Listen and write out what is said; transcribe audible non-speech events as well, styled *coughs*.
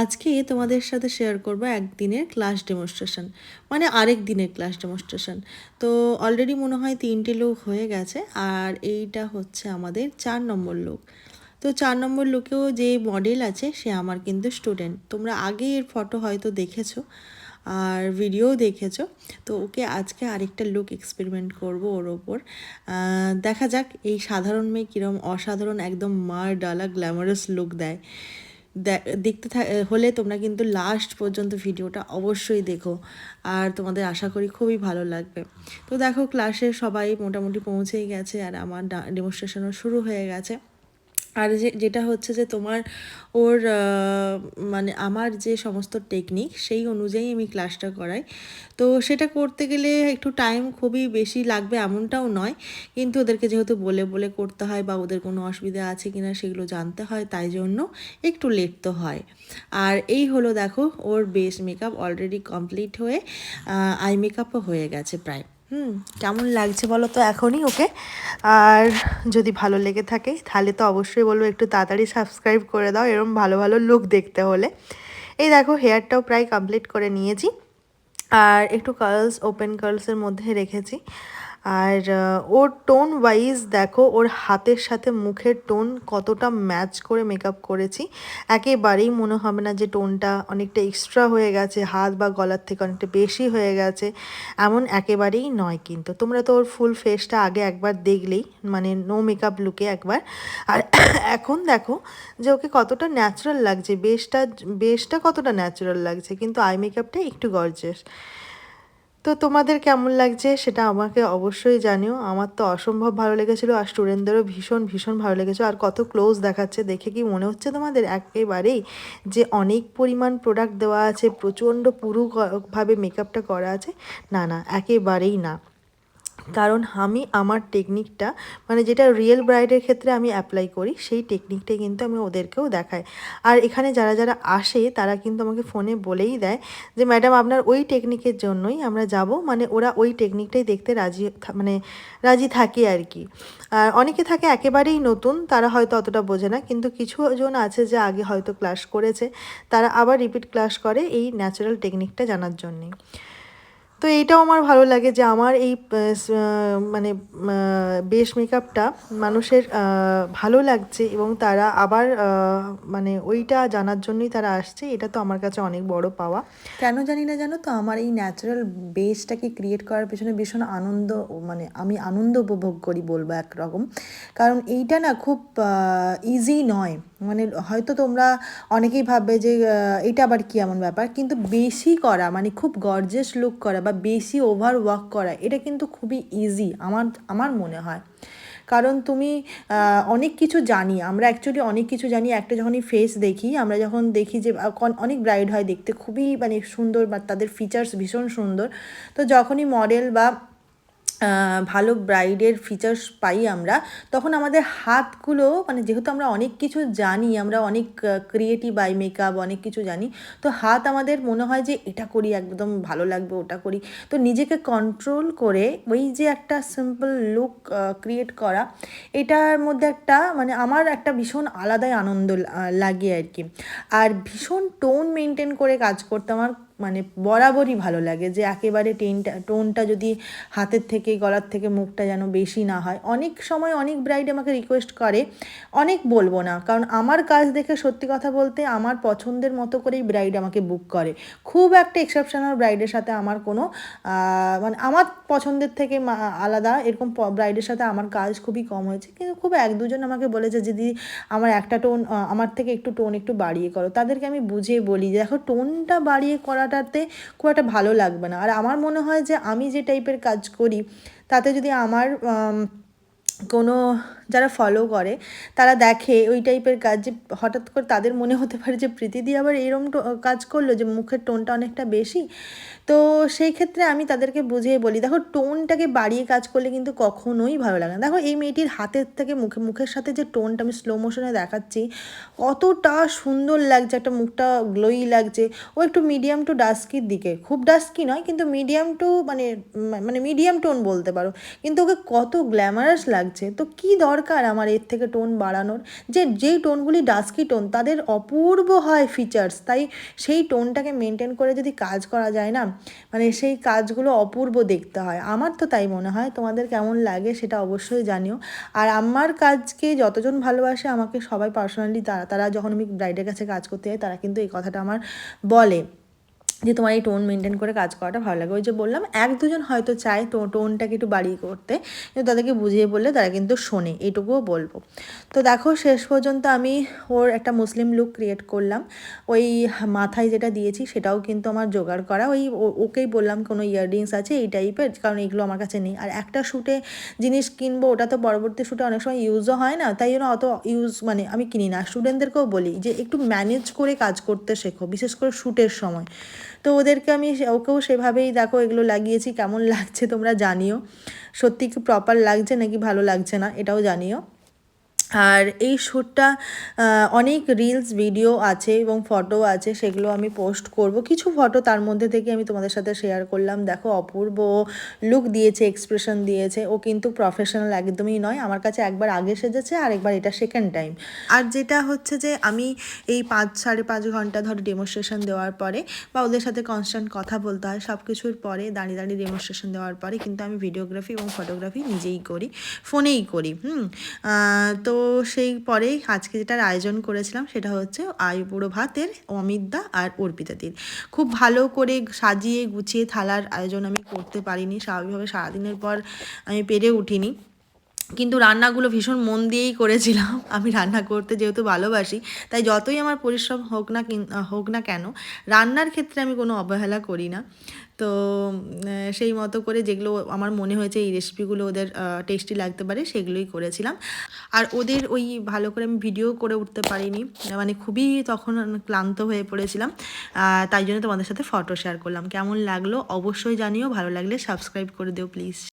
আজকে তোমাদের সাথে শেয়ার করব একদিনের ক্লাস ডেমনস্ট্রেশন মানে আরেক দিনের ক্লাস ডেমনস্ট্রেশন তো অলরেডি মনে হয় তিনটে লোক হয়ে গেছে, আর এইটা হচ্ছে আমাদের চার নম্বর লোক তো চার নম্বর লোকেও যে মডেল আছে, সে আমার কিন্তু স্টুডেন্ট তোমরা আগে এর ফটো হয়তো দেখেছ, আর ভিডিও দেখেছ। তো ওকে আজকে আরেকটা লুক এক্সপেরিমেন্ট করব ওর ওপর। দেখা যাক এই সাধারণ মেয়ে কীরকম অসাধারণ একদম মার ডালা গ্ল্যামারাস লুক দেয়। দেখতে হলে তোমরা কিন্তু লাস্ট পর্যন্ত ভিডিওটা অবশ্যই দেখো। আর তোমাদের আশা করি খুবই ভালো লাগবে। তো দেখো ক্লাসে সবাই মোটামুটি পৌঁছেই গেছে আর আমার ডেমনস্ট্রেশনও শুরু হয়ে গেছে। আর যে, যেটা হচ্ছে যে তোমার ওর মানে আমার যে সমস্ত টেকনিক সেই অনুযায়ী আমি ক্লাসটা করাই। তো সেটা করতে গেলে একটু টাইম খুবই বেশি লাগবে এমনটাও নয়। কিন্তু ওদেরকে যেহেতু বলে বলে করতে হয় বা ওদের কোনো অসুবিধা আছে কি না সেগুলো জানতে হয়, তাই জন্য একটু লেট তো হয়। আর এই হলো দেখো, ওর বেস মেকআপ অলরেডি কমপ্লিট হয়ে আই মেকআপও হয়ে গেছে প্রায়। হুম, কেমন লাগছে বলো তো এখনই ওকে? আর যদি ভালো লেগে থাকে, তাহলে তো অবশ্যই বলব একটু তাড়াতাড়ি সাবস্ক্রাইব করে দাও, এরম ভালো ভালো লুক দেখতে হলে। এই দেখো হেয়ারটাও প্রায় কমপ্লিট করে নিয়েছি। আর একটু কার্লস ওপেন কার্লসের মধ্যে রেখেছি। আর ওর টোন ওয়াইজ দেখো, ওর হাতের সাথে মুখের টোন কতটা ম্যাচ করে মেকআপ করেছি। একেবারেই মনে হবে না যে টোনটা অনেকটা এক্সট্রা হয়ে গেছে, হাত বা গলার থেকে অনেকটা বেশি হয়ে গেছে, এমন একেবারেই নয় কিন্তু। তোমরা তো ওর ফুল ফেসটা আগে একবার দেখলেই মানে নো মেকআপ লুকে একবার। আর *coughs* এখন দেখো যে ওকে কতটা ন্যাচারাল লাগছে, বেশটা বেশটা কতটা ন্যাচারাল লাগছে, কিন্তু আই মেকআপটা একটু গর্জেস তো তোমাদের কেমন লাগছে সেটা আমাকে অবশ্যই জানিও। আমার তো অসম্ভব ভালো লেগেছিল আর স্টুডেন্টদেরও ভীষণ ভীষণ ভালো লেগেছে। আর কত ক্লোজ দেখাচ্ছে, দেখে কি মনে হচ্ছে তোমাদের? একেবারেই যে অনেক পরিমাণ প্রোডাক্ট দেওয়া আছে, প্রচণ্ড পুরুভাবে মেকআপটা করা আছে। না না, একেবারেই না। কারণ আমি আমার টেকনিকটা মানে যেটা রিয়েল ব্রাইডের ক্ষেত্রে আমি অ্যাপ্লাই করি, সেই টেকনিকটাই কিন্তু আমি ওদেরকেও দেখাই। আর এখানে যারা যারা আসে, তারা কিন্তু আমাকে ফোনে বলেই দেয় যে ম্যাডাম আপনার ওই টেকনিকের জন্যই আমরা যাব। মানে ওরা ওই টেকনিকটাই দেখতে রাজি মানে রাজি থাকে আর কি। আর অনেকে থাকে একেবারেই নতুন, তারা হয়তো অতটা বোঝে না, কিন্তু কিছু জন আছে যে আগে হয়তো ক্লাস করেছে, তারা আবার রিপিট ক্লাস করে এই ন্যাচারাল টেকনিকটা জানার জন্যে। তো এইটাও আমার ভালো লাগে যে আমার এই মানে বেশ মেকআপটা মানুষের ভালো লাগছে এবং তারা আবার মানে ওইটা জানার জন্যই তারা আসছে। এটা তো আমার কাছে অনেক বড় পাওয়া। কেন জানি না জানো তো, আমার এই ন্যাচারাল বেসটাকে ক্রিয়েট করার পেছনে ভীষণ আনন্দ মানে আমি আনন্দ উপভোগ করি বলব একরকম। কারণ এইটা না খুব ইজি নয়। মানে হয়তো তোমরা অনেকেই ভাববে যে এটা আবার কি এমন ব্যাপার? কিন্তু বেশি করা মানে খুব গর্জেস লুক করা বা বেশি ওভার ওয়ার্ক করা, এটা কিন্তু খুবই ইজি আমার আমার মনে হয়। কারণ তুমি অনেক কিছু জানি, আমরা অ্যাকচুয়ালি অনেক কিছু জানি। একটা যখনই ফেস দেখি, আমরা যখন দেখি যে অনেক ব্রাইড হয় দেখতে, খুবই মানে সুন্দর বা তাদের ফিচার্স ভীষণ সুন্দর। তো যখনই মডেল বা ভালো ব্রাইডের ফিচার্স পাই আমরা, তখন আমাদের হাতগুলো মানে যেহেতু আমরা অনেক কিছু জানি, আমরা অনেক ক্রিয়েটিভ আই মেকআপ অনেক কিছু জানি, তো হাত আমাদের মনে হয় যে এটা করি, একদম ভালো লাগবে, ওটা করি। তো নিজেকে কন্ট্রোল করে ওই যে একটা সিম্পল লুক ক্রিয়েট করা, এটার মধ্যে একটা মানে আমার একটা ভীষণ আলাদাই আনন্দ লাগে আর কি। আর ভীষণ টোন মেনটেন করে কাজ করতে আমার মানে বরাবরই ভালো লাগে যে একেবারে টেনটা, টোনটা যদি হাতের থেকে, গলার থেকে মুখটা যেন বেশি না হয়। অনেক সময় অনেক ব্রাইড আমাকে রিকোয়েস্ট করে, অনেক বলব না। কারণ আমার কাজ দেখে সত্যি কথা বলতে আমার পছন্দের মতো করেই ব্রাইড আমাকে বুক করে। খুব একটা এক্সেপশনাল ব্রাইডের সাথে আমার কোনো মানে আমার পছন্দের থেকে আলাদা এরকম ব্রাইডের সাথে আমার কাজ খুবই কম হয়েছে। কিন্তু খুব এক দুজন আমাকে বলেছে, দিদি, আমার একটা টোন আমার থেকে একটু টোন একটু বাড়িয়ে করো। তাদেরকে আমি বুঝিয়ে বলি দেখো, টোনটা বাড়িয়ে করাটাতে খুব একটা ভালো লাগবে না। আর আমার মনে হয় যে আমি যে টাইপের কাজ করি, তাতে যদি আমার কোনো যারা ফলো করে, তারা দেখে ওই টাইপের কাজ যে হঠাৎ করে তাদের মনে হতে পারে যে প্রীতিদি আবার এরম কাজ করল যে মুখের টোনটা অনেকটা বেশি। তো সেই ক্ষেত্রে আমি তাদেরকে বুঝিয়ে বলি, দেখো টোনটাকে বাড়িয়ে কাজ করলে কিন্তু কখনোই ভালো লাগে না। দেখো এই মেয়েটির হাতের থেকে মুখে, মুখের সাথে যে টোনটা আমি স্লো মোশনে দেখাচ্ছি কতটা সুন্দর লাগছে, একটা মুখটা গ্লোই লাগছে। ও একটু মিডিয়াম টু ডাস্কির দিকে, খুব ডাস্কি নয় কিন্তু মিডিয়াম টু মানে মানে মিডিয়াম টোন বলতে পারো। কিন্তু ওকে কত গ্ল্যামারাস লাগছে। তো কী দরকার দরকার আমার এর থেকে টোন বাড়ানোর। যে, যেই টোনগুলি ডাস্কি টোন তাদের অপূর্ব হয় ফিচার্স তাই সেই টোনটাকে মেনটেন করে যদি কাজ করা যায় না মানে সেই কাজগুলো অপূর্ব দেখতে হয়। আমার তো তাই মনে হয়। তোমাদের কেমন লাগে সেটা অবশ্যই জানিও। আর আমার কাজকে যতজন ভালোবাসে আমাকে সবাই পার্সোনালি তারা তারা যখন আমি ব্রাইডের কাছে কাজ করতে যাই, তারা কিন্তু এই কথাটা আমার বলে। যে তোমার এই টোন মেনটেন করে কাজ করাটা ভালো লাগে। ওই যে বললাম, এক দুজন হয়তো চায় তো টোনটাকে একটু বাড়িয়ে করতে, কিন্তু তাদেরকে বুঝিয়ে বললে তারা কিন্তু শোনে এইটুকুও বলব। তো দেখো, শেষ পর্যন্ত আমি ওর একটা মুসলিম লুক ক্রিয়েট করলাম। ওই মাথায় যেটা দিয়েছি সেটাও কিন্তু আমার জোগাড় করা। ওই ওকেই বললাম, কোনো ইয়াররিংস আছে এই টাইপের কারণ এগুলো আমার কাছে নেই। আর একটা শ্যুটে জিনিস কিনবো, ওটা তো পরবর্তী শ্যুটে অনেক সময় ইউজও হয় না, তাই জন্য অত ইউজ মানে আমি কিনি না। স্টুডেন্টদেরকেও বলি যে একটু ম্যানেজ করে কাজ করতে শেখো, বিশেষ করে শ্যুটের সময়। তো ওদেরকে আমি ওকেও সেভাবেই দেখো এগুলো লাগিয়েছি, কেমন লাগছে তোমরা জানিও। সত্যি কি প্রপার লাগছে নাকি ভালো লাগছে না, এটাও জানিও। আর এই শ্যুটটা অনেক রিলস ভিডিও আছে এবং ফটো আছে সেগুলো আমি পোস্ট করব। কিছু ফটো তার মধ্যে থেকে আমি তোমাদের সাথে শেয়ার করলাম। দেখো অপূর্ব লুক দিয়েছে এক্সপ্রেশন দিয়েছে। ও কিন্তু প্রফেশনাল একদমই নয়। আমার কাছে একবার আগে সেজেছে আর একবার এটা সেকেন্ড টাইম আর যেটা হচ্ছে যে আমি এই পাঁচ সাড়ে পাঁচ ঘণ্টা ধরে ডেমনস্ট্রেশন দেওয়ার পরে বা ওদের সাথে কনস্ট্যান্ট কথা বলতে হয় সব কিছুর পরে দাঁড়িয়ে দাঁড়িয়ে ডেমনস্ট্রেশন দেওয়ার পরে কিন্তু আমি ভিডিওগ্রাফি এবং ফটোগ্রাফি নিজেই করি ফোনেই করি হুম? আহ, তো সেই পরেই আজকে যেটার আয়োজন করেছিলাম সেটা হচ্ছে আয়ুপুরো ভাতের অমিতদা আর অর্পিতাদির খুব ভালো করে সাজিয়ে গুছিয়ে থালার আয়োজন আমি করতে পারিনি, স্বাভাবিকভাবে সারাদিনের পর আমি পেরে উঠিনি। কিন্তু রান্নাগুলো ভীষণ মন দিয়েই করেছিলাম। আমি রান্না করতে যেহেতু ভালোবাসি, তাই যতই আমার পরিশ্রম হোক না হোক না কেন, রান্নার ক্ষেত্রে আমি কোনো অবহেলা করি না। তো সেই মতো করে যেগুলো আমার মনে হয়েছে এই রেসিপিগুলো ওদের টেস্টি লাগতে পারে সেগুলোই করেছিলাম। আর ওদের ওই ভালো করে আমি ভিডিও করে উঠতে পারিনি। মানে খুবই তখন ক্লান্ত হয়ে পড়েছিলাম। তাই জন্য তোমাদের সাথে ফটো শেয়ার করলাম। কেমন লাগল অবশ্যই জানিও, ভালো লাগলে সাবস্ক্রাইব করে দিও প্লিজ